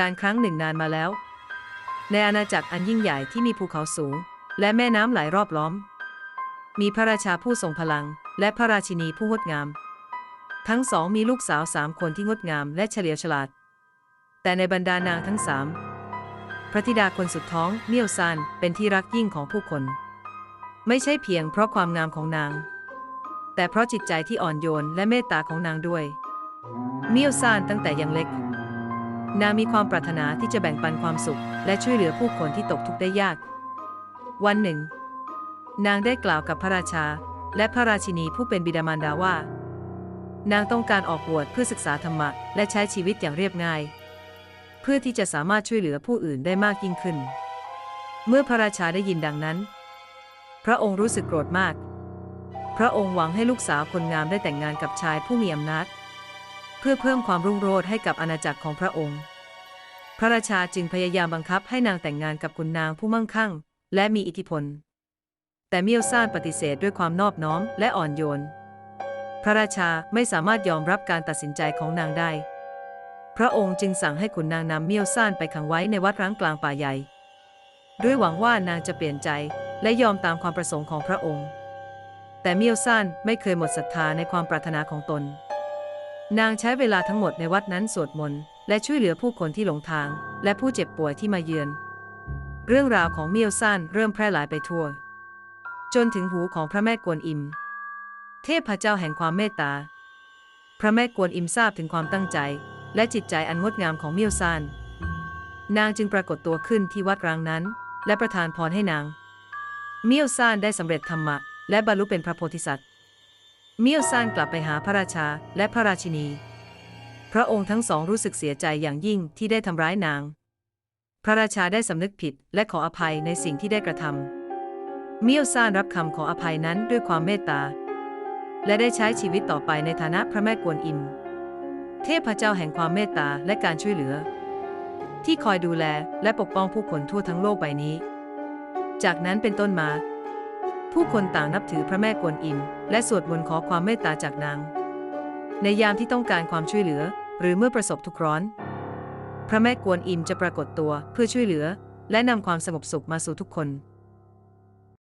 การณ์ครั้งหนึ่งนานมาแล้ว ในอาณาจักรอันยิ่งใหญ่ที่มีภูเขาสูง และแม่น้ำไหลรอบล้อม มีพระราชาผู้ทรงพลัง และพระราชินีผู้งดงาม ทั้งสองมีลูกสาวสามคนที่งดงามและเฉลียวฉลาด แต่ในบรรดานางทั้งสามพระธิดาคนสุดท้องเมียวซานเป็นที่รักยิ่งของผู้คน ไม่ใช่เพียงเพราะความงามของนาง แต่เพราะจิตใจที่อ่อนโยนและเมตตาของนางด้วย เมียวซานตั้งแต่ยังเล็ก นางมีความปรารถนาที่จะแบ่งปันความสุข และช่วยเหลือผู้คนที่ตกทุกข์ได้ยาก วันหนึ่ง นางได้กล่าวกับพระราชา และพระราชินีผู้เป็นบิดามารดาว่า นางต้องการออกบวชเพื่อศึกษาธรรมะ และใช้ชีวิตอย่างเรียบง่าย เพื่อที่จะสามารถช่วยเหลือผู้อื่นได้มากยิ่งขึ้น เมื่อพระราชาได้ยินดังนั้น พระองค์รู้สึกโกรธมาก พระองค์หวังให้ลูกสาวคนงามได้แต่งงานกับชายผู้มีอำนาจ เพื่อเพิ่มความรุ่งโรจน์ให้กับอาณาจักรของพระองค์ พระราชาจึงพยายามบังคับให้นางแต่งงานกับขุนนางผู้มั่งคั่ง และมีอิทธิพล แต่เมียวซ่านปฏิเสธด้วยความนอบน้อมและอ่อนโยน พระราชาไม่สามารถยอมรับการตัดสินใจของนางได้ พระองค์จึงสั่งให้ขุนนางนำเมียวซ่านไปขังไว้ในวัดร้างกลางป่าใหญ่ ด้วยหวังว่านางจะเปลี่ยนใจและยอมตามความประสงค์ของพระองค์ แต่เมียวซ่านไม่เคยหมดศรัทธาในความปรารถนาของตน นางใช้เวลาทั้งหมดในวัดนั้นสวดมนต์และช่วยเหลือผู้คนที่หลงทาง และผู้เจ็บป่วยที่มาเยือน เรื่องราวของเมียวซ่านเริ่มแพร่หลายไปทั่ว จนถึงหูของพระแม่กวนอิม เทพเจ้าแห่งความเมตตา พระแม่กวนอิมทราบถึงความตั้งใจ และจิตใจอันงดงามของเมียวซาน นางจึงปรากฏตัวขึ้นที่วัดร้างนั้น และประทานพรให้นาง เมียวซานได้สำเร็จธรรมะ และบรรลุเป็นพระโพธิสัตว์ มียวซานกลับไปหาพระราชาและพระราชินี พระองค์ทั้งสองรู้สึกเสียใจอย่างยิ่งที่ได้ทำร้ายนาง พระราชาได้สำนึกผิดและขออภัยในสิ่งที่ได้กระทำมียวซานรับคำขออภัยนั้นด้วยความเมตตา และได้ใช้ชีวิตต่อไปในฐานะพระแม่กวนอิม เทพเจ้าแห่งความเมตตาและการช่วยเหลือ ที่คอยดูแลและปกป้องผู้คนทั่วทั้งโลกใบนี้ จากนั้นเป็นต้นมา ผู้คนต่างนับถือพระแม่กวนอิม และสวดมนต์ขอความเมตตาจากนาง ในยามที่ต้องการความช่วยเหลือ หรือเมื่อประสบทุกข์ร้อน พระแม่กวนอิมจะปรากฏตัวเพื่อช่วยเหลือ และนำความสงบสุขมาสู่ทุกคน